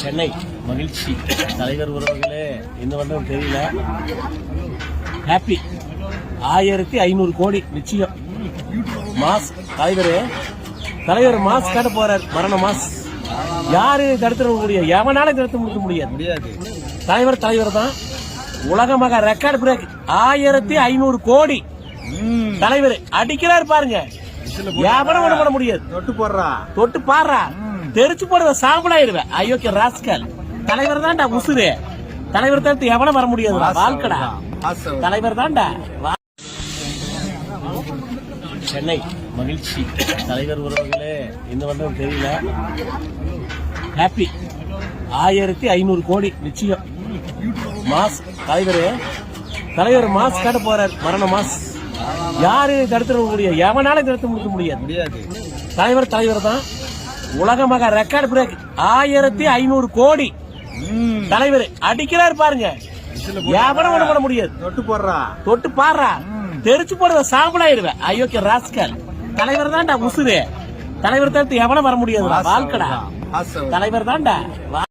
சென்னை மகிழ்ச்சி. தலைவர் உறவுகளே இன்னும் வந்து தெரியல. ஹாப்பி ஆயிரத்தி ஐநூறு கோடி நிச்சயம். மாஸ் தலைவர் தலைவர் மாஸ் காட்ட போறார் மரண மாஸ். யாரு தடுத்துட முடியாது எவனாலும் தடுத்து முடிக்க முடியாது. முடியாது. தலைவர் தலைவர் தான். உலகமாக ரெக்கார்ட் பிரேக் ஆயிரத்தி ஐநூறு கோடி. தலைவர் அடிக்கிறார் பாருங்க. ஒண்ணு பண்ண முடியாது. தொட்டு போடுறா. தொட்டு பாடுறா. தெரிச்சு போடுற சாம்பலாயிருவேன் அயோக்கிய ராஸ்கல். தலைவர் தான்டா உசுரு தலைவர் தடுத்து எவனும் வர முடியாது. வாழ்க்கடா. தலைவர் தான்டா. சென்னை மகிழ்ச்சி. தலைவர் உறவுகளே இன்னும் வந்து தெரியல. ஹாப்பி ஆயிரத்தி ஐநூறு கோடி நிச்சயம். மாஸ் தலைவர். தலைவர் மாஸ் காட்ட போறார். மரண மாஸ். யாரு தடுத்துட முடியாது எவனாலும் தடுத்து முடிக்க முடியாது. தலைவர் தலைவர் தான். உலகமாக ரெக்கார்ட் பிரேக் ஆயிரத்தி ஐநூறு கோடி. தலைவர் அடிக்கிறார் பாருங்க. எவனும் ஒண்ணு பண்ண முடியாது. தொட்டு போடுறா. தொட்டு பாடுறா. தெரிச்சு போடுற சாம்பலாயிருவேன் அயோக்கிய ராஸ்கல். தலைவர் தான்டா உசுரு தலைவர் தடுத்து எவனும் வர முடியாது. வாழ்க்கடா. தலைவர் தான்டா.